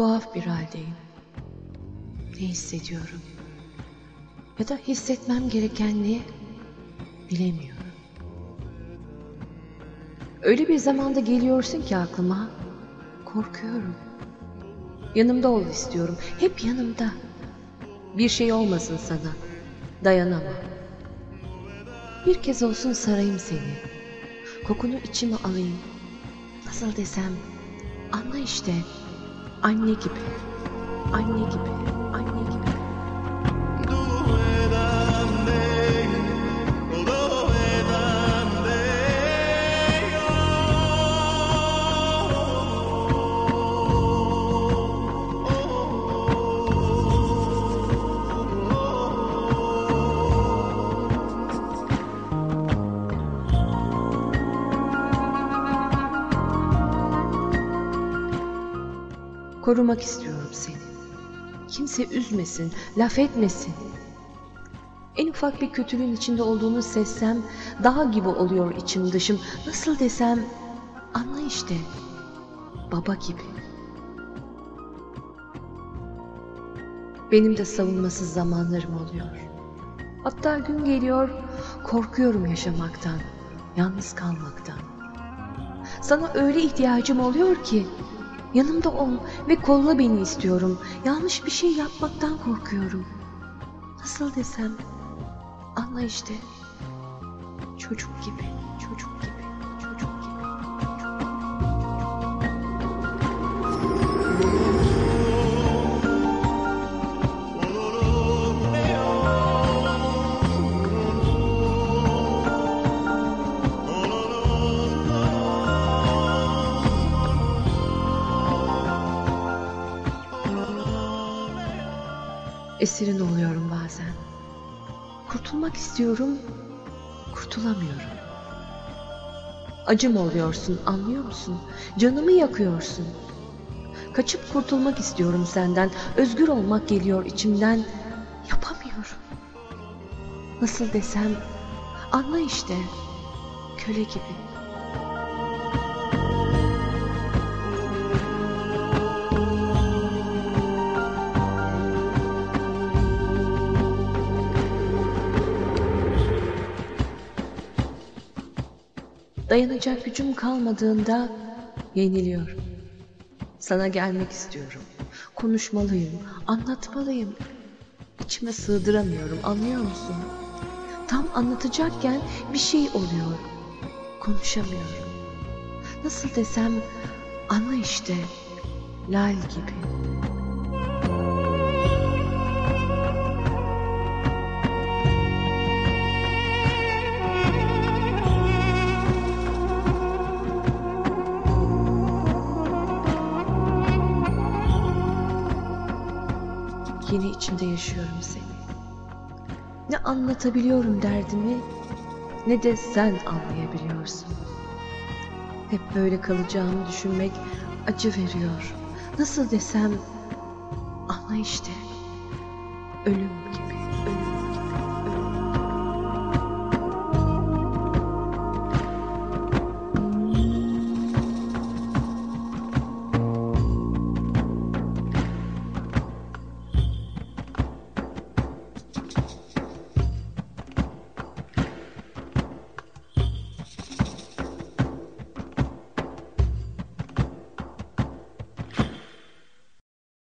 Tuhaf bir haldeyim. Ne hissediyorum? Ya da hissetmem gereken ne? Bilemiyorum. Öyle bir zamanda geliyorsun ki aklıma. Korkuyorum. Yanımda ol istiyorum. Hep yanımda. Bir şey olmasın sana. Dayanamam. Bir kez olsun sarayım seni. Kokunu içime alayım. Nasıl desem anla işte. Anne gibi. Anne gibi. Korumak istiyorum seni. Kimse üzmesin, laf etmesin. En ufak bir kötülüğün içinde olduğunu sezsem daha gibi oluyor içim dışım. Nasıl desem anla işte. Baba gibi. Benim de savunmasız zamanlarım oluyor. Hatta gün geliyor korkuyorum yaşamaktan, yalnız kalmaktan. Sana öyle ihtiyacım oluyor ki yanımda ol ve kolla beni istiyorum. Yanlış bir şey yapmaktan korkuyorum. Nasıl desem anla işte. Çocuk gibi, çocuk Esirin oluyorum bazen. Kurtulmak istiyorum, kurtulamıyorum. Acım oluyorsun, anlıyor musun? Canımı yakıyorsun. Kaçıp kurtulmak istiyorum senden. Özgür olmak geliyor içimden. Yapamıyorum. Nasıl desem, anla işte. Köle gibi. Dayanacak gücüm kalmadığında yeniliyorum. Sana gelmek istiyorum. Konuşmalıyım, anlatmalıyım. İçime sığdıramıyorum, anlıyor musun? Tam anlatacakken bir şey oluyor. Konuşamıyorum. Nasıl desem anla işte. Lal gibi. Yine içimde yaşıyorum seni. Ne anlatabiliyorum derdimi ne de sen anlayabiliyorsun. Hep böyle kalacağımı düşünmek acı veriyor. Nasıl desem anla işte. Ölüm